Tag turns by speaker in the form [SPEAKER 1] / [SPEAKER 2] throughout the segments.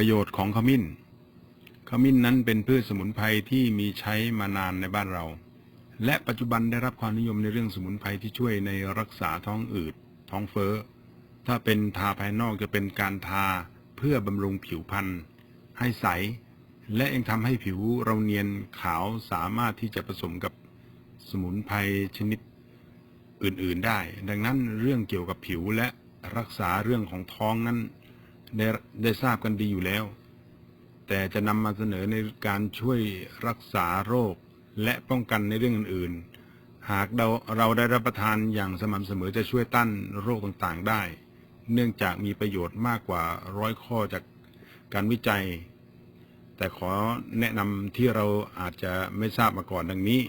[SPEAKER 1] ประโยชน์ของขมิ้น ขมิ้นนั้นเป็นพืชสมุนไพรที่มีใช้มานานในบ้านเรา และปัจจุบันได้รับความนิยมในเรื่องสมุนไพรที่ช่วยในรักษาท้องอืด ท้องเฟ้อ ถ้าเป็นทาภายนอกจะเป็นการทาเพื่อบำรุงผิวพรรณให้ใส และยังทำให้ผิวเราเนียนขาวสามารถที่จะผสมกับสมุนไพรชนิดอื่นๆได้ ดังนั้นเรื่องเกี่ยวกับผิวและรักษาเรื่องของท้องนั้น ได้ได้ทราบกันดีอยู่แล้ว แต่จะนำมาเสนอในการช่วยรักษาโรคและป้องกันในเรื่องอื่นๆ หากเราเราได้รับประทานอย่างสม่ำเสมอจะช่วยต้านโรคต่างๆได้ เนื่องจากมีประโยชน์มากกว่าร้อยข้อจากการวิจัย แต่ขอแนะนำที่เราอาจจะไม่ทราบมาก่อนดังนี้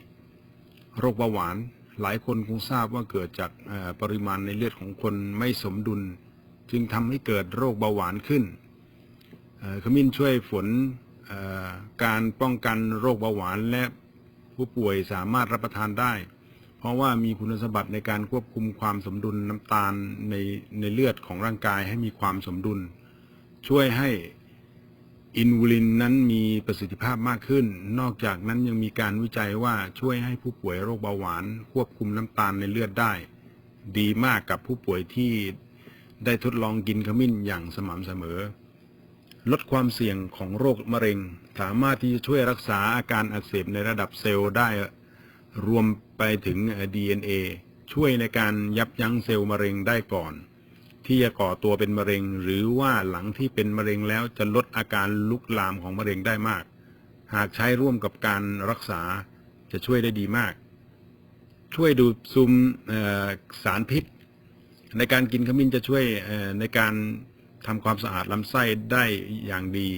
[SPEAKER 1] โรคเบาหวานหลายคนคงทราบว่าเกิดจากปริมาณในเลือดของคนไม่สมดุล จึงทำให้เกิดโรคเบาหวานขึ้นขมิ้นช่วยฝนการป้องกันโรคเบาหวานและผู้ป่วยสามารถรับประทานได้ เพราะว่ามีคุณสมบัติในการควบคุมความสมดุลน้ำตาลในในเลือดของร่างกายให้มีความสมดุล ช่วยให้อินวูลินนั้นมีประสิทธิภาพมากขึ้น นอกจากนั้นยังมีการวิจัยว่าช่วยให้ผู้ป่วยโรคเบาหวาน ควบคุมน้ำตาลในเลือดได้ ดีมากกับผู้ป่วยที่ ได้ทดลองกินขมิ้นอย่างสม่ำเสมอ ลดความเสี่ยงของโรคมะเร็ง สามารถที่จะช่วยรักษาอาการอักเสบในระดับเซลล์ได้ รวมไปถึง DNA ช่วยในการยับยั้งเซลล์มะเร็งได้ก่อน ที่จะก่อตัวเป็นมะเร็ง หรือว่าหลังที่เป็นมะเร็งแล้วจะลดอาการลุกลามของมะเร็งได้มาก หากใช้ร่วมกับการรักษาจะช่วยได้ดีมาก ช่วยดูดซึมสารพิษ ในการกินขมิ้นจะช่วยในการทำความสะอาดลำไส้ได้อย่างดี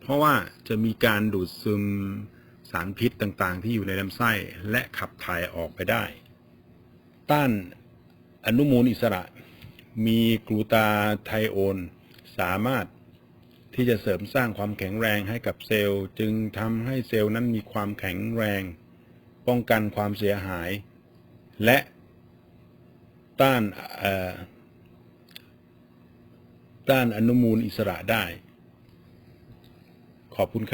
[SPEAKER 1] เพราะว่าจะมีการดูดซึมสารพิษต่างๆ ที่อยู่ในลำไส้และขับถ่ายออกไปได้ ต้านอนุมูลอิสระ มีกลูตาไทโอน สามารถที่จะเสริมสร้างความแข็งแรงให้กับเซลล์ จึงทำให้เซลล์นั้นมีความแข็งแรง ป้องกันความเสียหาย และ ต้านต้านอนุมูลอิสระได้ ขอบคุณครับ